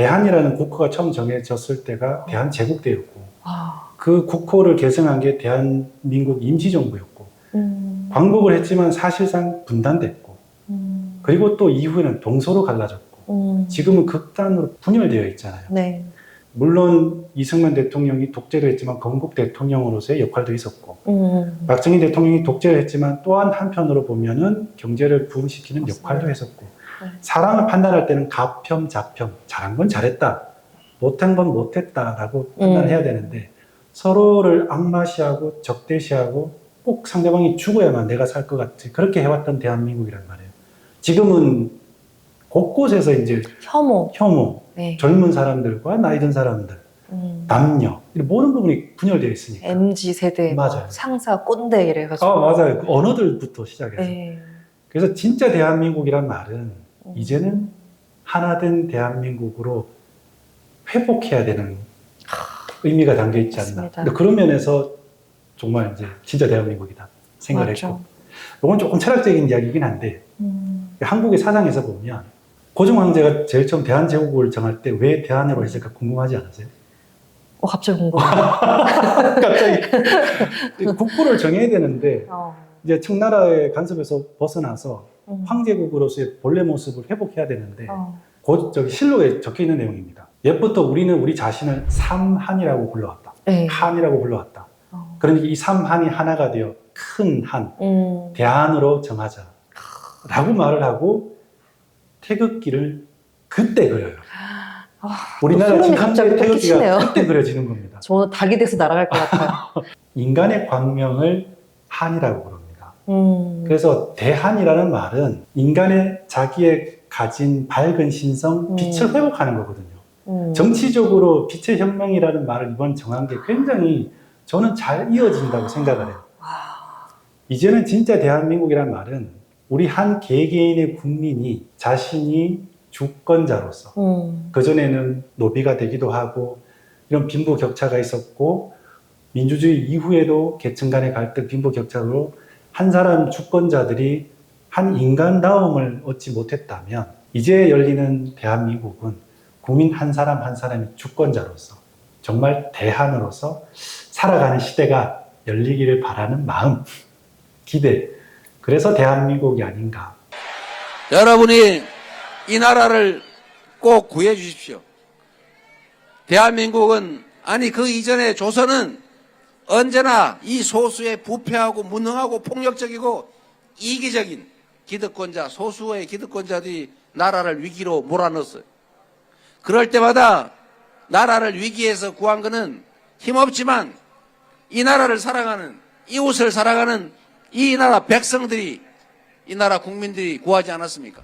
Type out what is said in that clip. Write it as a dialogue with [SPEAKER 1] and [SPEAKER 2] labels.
[SPEAKER 1] 대한이라는 국호가 처음 정해졌을 때가 대한제국대였고
[SPEAKER 2] 아,
[SPEAKER 1] 그 국호를 개성한 게 대한민국 임시정부였고
[SPEAKER 2] 음,
[SPEAKER 1] 광복을 했지만 사실상 분단됐고
[SPEAKER 2] 음,
[SPEAKER 1] 그리고 또 이후에는 동서로 갈라졌고
[SPEAKER 2] 음.
[SPEAKER 1] 지금은 극단으로 분열되어 있잖아요.
[SPEAKER 2] 네.
[SPEAKER 1] 물론 이승만 대통령이 독재도 했지만 건국 대통령으로서의 역할도 있었고
[SPEAKER 2] 음,
[SPEAKER 1] 박정희 대통령이 독재를 했지만 또한 한편으로 보면은 경제를 부흥시키는. 역할도 했었고
[SPEAKER 2] 네.
[SPEAKER 1] 사람을 판단할 때는 가평, 자평 잘한 건 잘했다 못한 건 못했다라고 판단해야
[SPEAKER 2] 음.
[SPEAKER 1] 되는데 서로를 악마시하고 적대시하고 꼭 상대방이 죽어야만 내가 살 것 같이 그렇게 해왔던 대한민국이란 말이에요. 지금은 곳곳에서 이제
[SPEAKER 2] 혐오.
[SPEAKER 1] 혐오,
[SPEAKER 2] 네.
[SPEAKER 1] 젊은 사람들과 나이 든 사람들,
[SPEAKER 2] 음.
[SPEAKER 1] 남녀 모든 부분이 분열되어 있으니까.
[SPEAKER 2] MZ 세대, 뭐
[SPEAKER 1] 맞아요.
[SPEAKER 2] 상사 꼰대 이래가지고.
[SPEAKER 1] 아 맞아요. 그 언어들부터 시작해서.
[SPEAKER 2] 네.
[SPEAKER 1] 그래서 진짜 대한민국이란 말은
[SPEAKER 2] 음.
[SPEAKER 1] 이제는 하나된 대한민국으로 회복해야 되는 의미가 담겨 있지 않나. 근데 그런 면에서 정말 이제 진짜 대한민국이다 생각을
[SPEAKER 2] 맞죠.
[SPEAKER 1] 했고. 이건 조금 철학적인 이야기이긴 한데
[SPEAKER 2] 음.
[SPEAKER 1] 한국의 사상에서 보면 고종 황제가 제일 처음 대한 제국을 정할 때 왜 대한으로 했을까 궁금하지 않으세요?
[SPEAKER 2] 어, 갑자기 궁금해.
[SPEAKER 1] 갑자기 국부를 정해야 되는데
[SPEAKER 2] 어.
[SPEAKER 1] 이제 청나라의 간섭에서 벗어나서
[SPEAKER 2] 음.
[SPEAKER 1] 황제국으로서의 본래 모습을 회복해야 되는데
[SPEAKER 2] 어.
[SPEAKER 1] 곧 저기 실록에 적혀 있는 내용입니다. 옛부터 우리는 우리 자신을 삼한이라고 불러왔다.
[SPEAKER 2] 네.
[SPEAKER 1] 한이라고 불러왔다.
[SPEAKER 2] 어.
[SPEAKER 1] 그러니까 이 삼한이 하나가 되어 큰 한,
[SPEAKER 2] 음.
[SPEAKER 1] 대한으로 정하자. 라고 말을 하고 태극기를 그때 그려요.
[SPEAKER 2] 아,
[SPEAKER 1] 우리나라 지금 현재. 태극기가 그때 그려지는 겁니다.
[SPEAKER 2] 저는 닭이 돼서 날아갈 것 같아요.
[SPEAKER 1] 인간의 광명을 한이라고 부릅니다.
[SPEAKER 2] 음.
[SPEAKER 1] 그래서 대한이라는 말은 인간의 자기의 가진 밝은 신성, 빛을
[SPEAKER 2] 음.
[SPEAKER 1] 회복하는 거거든요.
[SPEAKER 2] 음.
[SPEAKER 1] 정치적으로 빛의 혁명이라는 말을 이번 정한 게 굉장히 저는 잘 이어진다고 생각을 해요.
[SPEAKER 2] 와.
[SPEAKER 1] 이제는 진짜 대한민국이란 말은 우리 한 개개인의 국민이 자신이 주권자로서
[SPEAKER 2] 음.
[SPEAKER 1] 그전에는 노비가 되기도 하고 이런 빈부 격차가 있었고 민주주의 이후에도 계층 간의 갈등, 빈부 격차로 한 사람 주권자들이 한 인간다움을 얻지 못했다면 이제 열리는 대한민국은 국민 한 사람 한 사람이 주권자로서 정말 대한으로서 살아가는 시대가 열리기를 바라는 마음, 기대. 그래서 대한민국이 아닌가.
[SPEAKER 3] 여러분이 이 나라를 꼭 구해 주십시오. 대한민국은 아니 그 이전에 조선은 언제나 이 소수의 부패하고 무능하고 폭력적이고 이기적인 기득권자 소수의 기득권자들이 나라를 위기로 몰아넣었어요. 그럴 때마다 나라를 위기에서 구한 것은 힘없지만 이 나라를 사랑하는 이웃을 사랑하는 이 나라 백성들이 이 나라 국민들이 구하지 않았습니까?